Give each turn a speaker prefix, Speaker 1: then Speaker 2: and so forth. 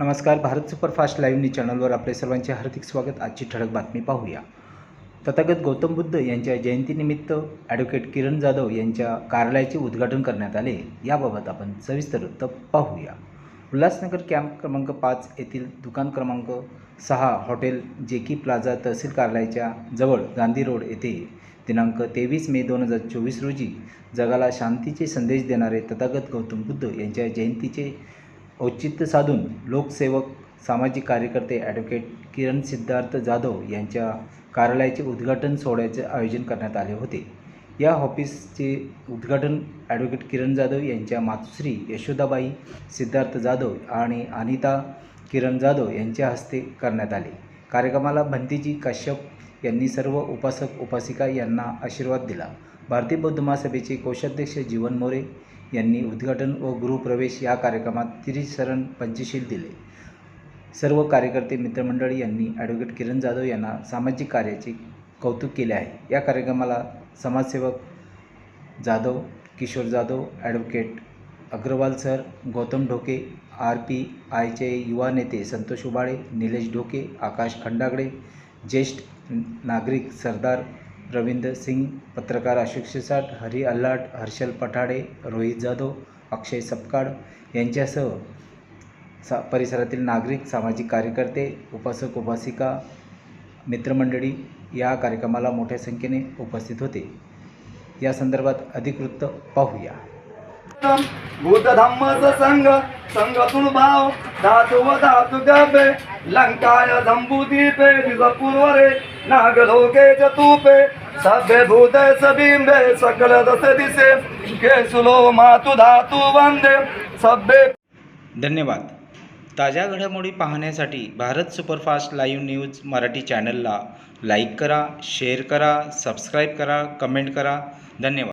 Speaker 1: नमस्कार Bharat superfast live news चॅनलवर आपले सर्वांचे हार्दिक स्वागत. आजची ठळक बातमी पाहूया. तथागत गौतम बुद्ध यांच्या जयंतीनिमित्त ॲडव्होकेट किरण जाधव यांच्या कार्यालयाचे उद्घाटन करण्यात आले. याबाबत आपण सविस्तर वृत्त पाहूया. उल्हासनगर कॅम्प क्रमांक पाच येथील दुकान क्रमांक सहा हॉटेल जेकी प्लाझा तहसील कार्यालयाच्या जवळ गांधी रोड येथे दिनांक तेवीस मे दोन हजार चोवीस रोजी जगाला शांतीचे संदेश देणारे तथागत गौतम बुद्ध यांच्या जयंतीचे औचित्य साधून लोकसेवक सामाजिक कार्यकर्ते ॲडव्होकेट किरण सिद्धार्थ जाधव यांच्या कार्यालयाचे उद्घाटन सोहळ्याचे आयोजन करण्यात आले होते. या ऑफिसचे उद्घाटन ॲडव्होकेट किरण जाधव यांच्या मातुश्री यशोदाबाई सिद्धार्थ जाधव आणि अनिता किरण जाधव यांच्या हस्ते करण्यात आले. कार्यक्रमाला भंतीजी काश्यप यांनी सर्व उपासक उपासिका यांना आशीर्वाद दिला. भारतीय बौद्ध महासभेचे कोषाध्यक्ष जीवन मोरे यांनी उद्घाटन व गृहप्रवेश या कार्यक्रमात त्रिशरण पंचशील दिले. सर्व कार्यकर्ते मित्रमंडळी यांनी ॲडव्होकेट किरण जाधव यांना सामाजिक कार्याचे कौतुक केले आहे. या कार्यक्रमाला समाजसेवक Jadhav Kishor Jadhav advocate Agrawal sir Gautam Dhoke R P आयचे युवा नेते संतोष उबाळे निलेश ढोके आकाश खंडागडे ज्येष्ठ नागरिक सरदार रविंद्र सिंग पत्रकार अशोक शिसाट हरी अल्लाट हर्षल पठाडे रोहित जाधव अक्षय सपकाळ यांच्यासह सा परिसरातील नागरिक सामाजिक कार्यकर्ते उपासक उपासिका मित्रमंडळी या कार्यक्रमाला मोठ्या संख्येने उपस्थित होते. या संदर्भात अधिक वृत्त पाहूया.
Speaker 2: भूत धम्मच संघ संघतुळ भाव धातु व धातु गपे लंकाय जंबुदीपे पूर्वरे नागलोके चतुपे सभ्य भूत सबिंबे सकल दस दिसे। केसुलो मातु धातु वंदे। सभ्य
Speaker 1: धन्यवाद. ताज्या घडामोडी पाहण्यासाठी Bharat superfast live news Marathi चॅनलला लाईक करा शेअर करा सबस्क्राईब करा कमेंट करा. धन्यवाद.